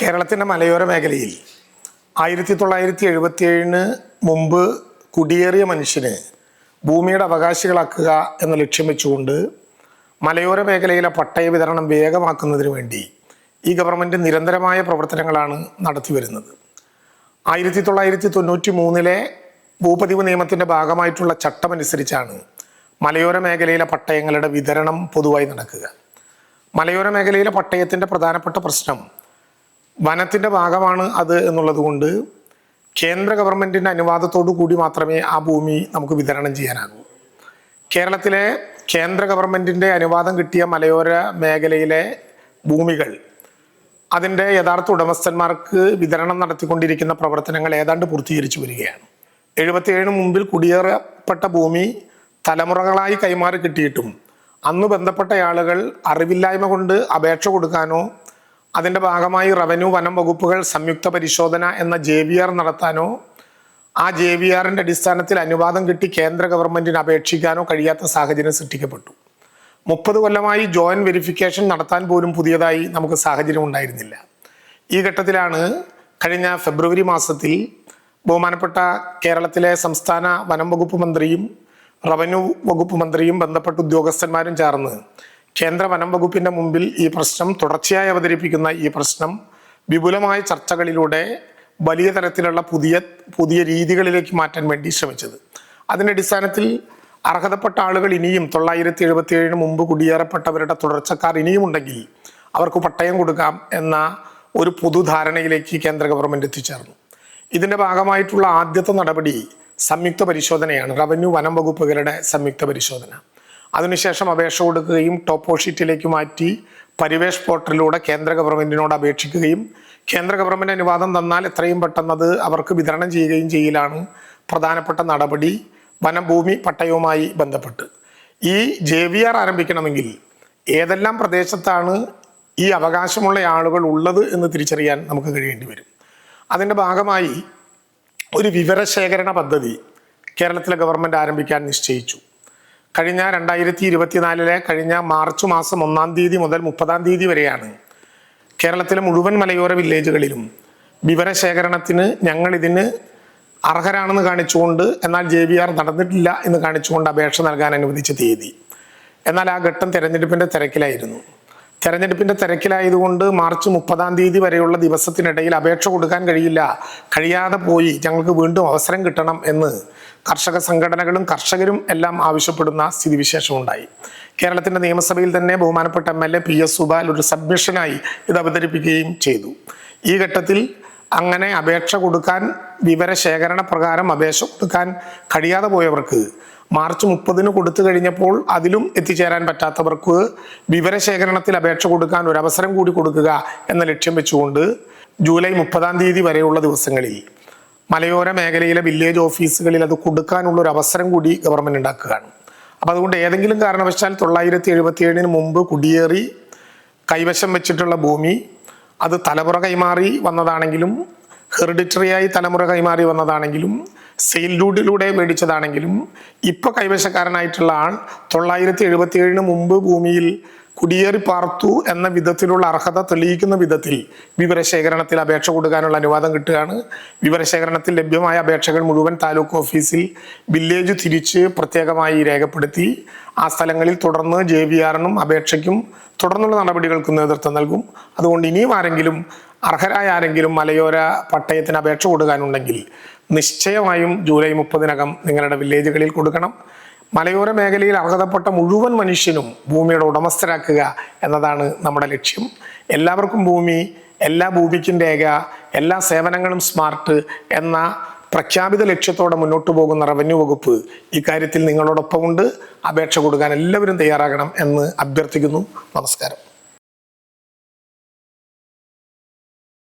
കേരളത്തിന്റെ മലയോര മേഖലയിൽ ആയിരത്തി തൊള്ളായിരത്തി എഴുപത്തിയേഴിന് മുമ്പ് കുടിയേറിയ മനുഷ്യന് ഭൂമിയുടെ അവകാശികളാക്കുക എന്ന ലക്ഷ്യം വെച്ചുകൊണ്ട് മലയോര മേഖലയിലെ പട്ടയ വിതരണം വേഗമാക്കുന്നതിന് വേണ്ടി ഈ ഗവൺമെന്റ് നിരന്തരമായ പ്രവർത്തനങ്ങളാണ് നടത്തി വരുന്നത്. ആയിരത്തി തൊള്ളായിരത്തി തൊണ്ണൂറ്റി മൂന്നിലെ ഭൂപതിവ് നിയമത്തിന്റെ ഭാഗമായിട്ടുള്ള ചട്ടമനുസരിച്ചാണ് മലയോര മേഖലയിലെ പട്ടയങ്ങളുടെ വിതരണം പൊതുവായി നടക്കുക. മലയോര മേഖലയിലെ പട്ടയത്തിന്റെ പ്രധാനപ്പെട്ട പ്രശ്നം വനത്തിന്റെ ഭാഗമാണ് അത് എന്നുള്ളത് കൊണ്ട് കേന്ദ്ര ഗവൺമെന്റിന്റെ അനുവാദത്തോടു കൂടി മാത്രമേ ആ ഭൂമി നമുക്ക് വിതരണം ചെയ്യാനാകൂ. കേരളത്തിലെ കേന്ദ്ര ഗവൺമെന്റിന്റെ അനുവാദം കിട്ടിയ മലയോര മേഖലയിലെ ഭൂമികൾ അതിന്റെ യഥാർത്ഥ ഉടമസ്ഥന്മാർക്ക് വിതരണം നടത്തിക്കൊണ്ടിരിക്കുന്ന പ്രവർത്തനങ്ങൾ ഏതാണ്ട് പൂർത്തീകരിച്ചു വരികയാണ്. എഴുപത്തിയേഴിന് മുമ്പിൽ കുടിയേറപ്പെട്ട ഭൂമി തലമുറകളായി കൈമാറി കിട്ടിയിട്ടും അന്ന് ബന്ധപ്പെട്ട ആളുകൾ അറിവില്ലായ്മ കൊണ്ട് അപേക്ഷ കൊടുക്കാനോ അതിന്റെ ഭാഗമായി റവന്യൂ വനം വകുപ്പുകൾ സംയുക്ത പരിശോധന എന്ന ജെ വി ആർ നടത്താനോ ആ ജെ വി ആറിന്റെ അടിസ്ഥാനത്തിൽ അനുവാദം കിട്ടി കേന്ദ്ര ഗവൺമെന്റിന് അപേക്ഷിക്കാനോ കഴിയാത്ത സാഹചര്യം സൃഷ്ടിക്കപ്പെട്ടു. മുപ്പത് കൊല്ലമായി ജോയിന്റ് വെരിഫിക്കേഷൻ നടത്താൻ പോലും പുതിയതായി നമുക്ക് സാഹചര്യം ഉണ്ടായിരുന്നില്ല. ഈ ഘട്ടത്തിലാണ് കഴിഞ്ഞ ഫെബ്രുവരി മാസത്തിൽ ബഹുമാനപ്പെട്ട കേരളത്തിലെ സംസ്ഥാന വനം വകുപ്പ് മന്ത്രിയും റവന്യൂ വകുപ്പ് മന്ത്രിയും ബന്ധപ്പെട്ട ഉദ്യോഗസ്ഥന്മാരും ചേർന്ന് കേന്ദ്ര വനം വകുപ്പിന്റെ മുമ്പിൽ ഈ പ്രശ്നം തുടർച്ചയായി അവതരിപ്പിക്കുന്ന ഈ പ്രശ്നം വിപുലമായ ചർച്ചകളിലൂടെ വലിയ തരത്തിലുള്ള പുതിയ പുതിയ രീതികളിലേക്ക് മാറ്റാൻ വേണ്ടി ശ്രമിച്ചത്. അതിന്റെ അടിസ്ഥാനത്തിൽ അർഹതപ്പെട്ട ആളുകൾ ഇനിയും തൊള്ളായിരത്തി എഴുപത്തി ഏഴിന് മുമ്പ് കുടിയേറപ്പെട്ടവരുടെ തുടർച്ചക്കാർ ഇനിയും ഉണ്ടെങ്കിൽ അവർക്ക് പട്ടയം കൊടുക്കാം എന്ന ഒരു പൊതുധാരണയിലേക്ക് കേന്ദ്ര ഗവൺമെന്റ് എത്തിച്ചേർന്നു. ഇതിന്റെ ഭാഗമായിട്ടുള്ള ആദ്യത്തെ നടപടി സംയുക്ത പരിശോധനയാണ്. റവന്യൂ വനം വകുപ്പുകളുടെ സംയുക്ത പരിശോധന. അതിനുശേഷം അപേക്ഷ കൊടുക്കുകയും ടോപ്പോ ഷീറ്റിലേക്ക് മാറ്റി പരിവേഷ് പോർട്ടലിലൂടെ കേന്ദ്ര ഗവൺമെന്റിനോട് അപേക്ഷിക്കുകയും കേന്ദ്ര ഗവൺമെന്റ് അനുവാദം തന്നാൽ എത്രയും പെട്ടെന്നത് അവർക്ക് വിതരണം ചെയ്യുകയും ചെയ്യലാണ് പ്രധാനപ്പെട്ട നടപടി വനഭൂമി പട്ടയവുമായി ബന്ധപ്പെട്ട്. ഈ ജെ വി ആർ ആരംഭിക്കണമെങ്കിൽ ഏതെല്ലാം പ്രദേശത്താണ് ഈ അവകാശമുള്ള ആളുകൾ ഉള്ളത് എന്ന് തിരിച്ചറിയാൻ നമുക്ക് കഴിയേണ്ടി വരും. അതിന്റെ ഭാഗമായി ഒരു വിവരശേഖരണ പദ്ധതി കേരളത്തിലെ ഗവൺമെന്റ് ആരംഭിക്കാൻ നിശ്ചയിച്ചു. കഴിഞ്ഞ രണ്ടായിരത്തി ഇരുപത്തിനാലിലെ കഴിഞ്ഞ മാർച്ച് മാസം ഒന്നാം തീയതി മുതൽ മുപ്പതാം തീയതി വരെയാണ് കേരളത്തിലെ മുഴുവൻ മലയോര വില്ലേജുകളിലും വിവരശേഖരണത്തിന് ഞങ്ങൾ ഇതിന് അർഹരാണെന്ന് കാണിച്ചുകൊണ്ട് എന്നാൽ ജെ ബി ആർ നടന്നിട്ടില്ല എന്ന് കാണിച്ചുകൊണ്ട് അപേക്ഷ നൽകാൻ അനുവദിച്ച തീയതി. എന്നാൽ ആ ഘട്ടം തെരഞ്ഞെടുപ്പിന്റെ തിരക്കിലായിരുന്നു. തെരഞ്ഞെടുപ്പിന്റെ തിരക്കിലായതുകൊണ്ട് മാർച്ച് മുപ്പതാം തീയതി വരെയുള്ള ദിവസത്തിനിടയിൽ അപേക്ഷ കൊടുക്കാൻ കഴിയില്ല. കഴിയാതെ പോയി ഞങ്ങൾക്ക് വീണ്ടും അവസരം കിട്ടണം എന്ന് കർഷക സംഘടനകളും കർഷകരും എല്ലാം ആവശ്യപ്പെടുന്ന സ്ഥിതിവിശേഷം ഉണ്ടായി കേരളത്തിന്റെ നിയമസഭയിൽ തന്നെ ബഹുമാനപ്പെട്ട M L A P S Subal ഒരു സബ്മിഷനായി ഇത് അവതരിപ്പിക്കുകയും ചെയ്തു. ഈ ഘട്ടത്തിൽ അങ്ങനെ അപേക്ഷ കൊടുക്കാൻ വിവരശേഖരണ പ്രകാരം അപേക്ഷ കൊടുക്കാൻ കഴിയാതെ പോയവർക്ക് മാർച്ച് മുപ്പതിന് കൊടുത്തു കഴിഞ്ഞപ്പോൾ അതിലും എത്തിച്ചേരാൻ പറ്റാത്തവർക്ക് വിവരശേഖരണത്തിൽ അപേക്ഷ കൊടുക്കാൻ ഒരു അവസരം കൂടി കൊടുക്കുക എന്ന ലക്ഷ്യം വെച്ചുകൊണ്ട് ജൂലൈ മുപ്പതാം തീയതി വരെയുള്ള ദിവസങ്ങളിൽ മലയോര മേഖലയിലെ വില്ലേജ് ഓഫീസുകളിൽ അത് കൊടുക്കാനുള്ള ഒരു അവസരം കൂടി ഗവൺമെന്റ് ഉണ്ടാക്കുകയാണ്. അപ്പം അതുകൊണ്ട് ഏതെങ്കിലും കാരണവശാൽ തൊള്ളായിരത്തി എഴുപത്തി ഏഴിന് മുമ്പ് കുടിയേറി കൈവശം വെച്ചിട്ടുള്ള ഭൂമി അത് തലമുറ കൈമാറി വന്നതാണെങ്കിലും ഹെറിഡിറ്ററിയായി തലമുറ കൈമാറി വന്നതാണെങ്കിലും സെയിൽ ഡ്യൂട്ടിലൂടെ മേടിച്ചതാണെങ്കിലും ഇപ്പോൾ കൈവശക്കാരനായിട്ടുള്ള ആൾ തൊള്ളായിരത്തി എഴുപത്തി ഏഴിന് മുമ്പ് ഭൂമിയിൽ കുടിയേറി പാർത്തു എന്ന വിധത്തിലുള്ള അർഹത തെളിയിക്കുന്ന വിധത്തിൽ വിവരശേഖരണത്തിൽ അപേക്ഷ കൊടുക്കാനുള്ള അനുവാദം കിട്ടുകയാണ്. വിവരശേഖരണത്തിൽ ലഭ്യമായ അപേക്ഷകൾ മുഴുവൻ താലൂക്ക് ഓഫീസിൽ വില്ലേജ് തിരിച്ച് പ്രത്യേകമായി രേഖപ്പെടുത്തി ആ സ്ഥലങ്ങളിൽ തുടർന്ന് ജെ വി ആറിനും അപേക്ഷയ്ക്കും തുടർന്നുള്ള നടപടികൾക്ക് നേതൃത്വം നൽകും. അതുകൊണ്ട് ഇനിയും ആരെങ്കിലും അർഹരായ ആരെങ്കിലും മലയോര പട്ടയത്തിന് അപേക്ഷ കൊടുക്കാനുണ്ടെങ്കിൽ നിശ്ചയമായും ജൂലൈ മുപ്പതിനകം നിങ്ങളുടെ വില്ലേജുകളിൽ കൊടുക്കണം. മലയോര മേഖലയിൽ അർഹതപ്പെട്ട മുഴുവൻ മനുഷ്യനും ഭൂമിയുടെ ഉടമസ്ഥരാക്കുക എന്നതാണ് നമ്മുടെ ലക്ഷ്യം. എല്ലാവർക്കും ഭൂമി എല്ലാ ഭൂമിക്കും രേഖ എല്ലാ സേവനങ്ങളും സ്മാർട്ട് എന്ന പ്രഖ്യാപിത ലക്ഷ്യത്തോടെ മുന്നോട്ട് പോകുന്ന റവന്യൂ വകുപ്പ് ഇക്കാര്യത്തിൽ നിങ്ങളോടൊപ്പമുണ്ട്. അപേക്ഷ കൊടുക്കാൻ എല്ലാവരും തയ്യാറാകണം എന്ന് അഭ്യർത്ഥിക്കുന്നു. നമസ്കാരം.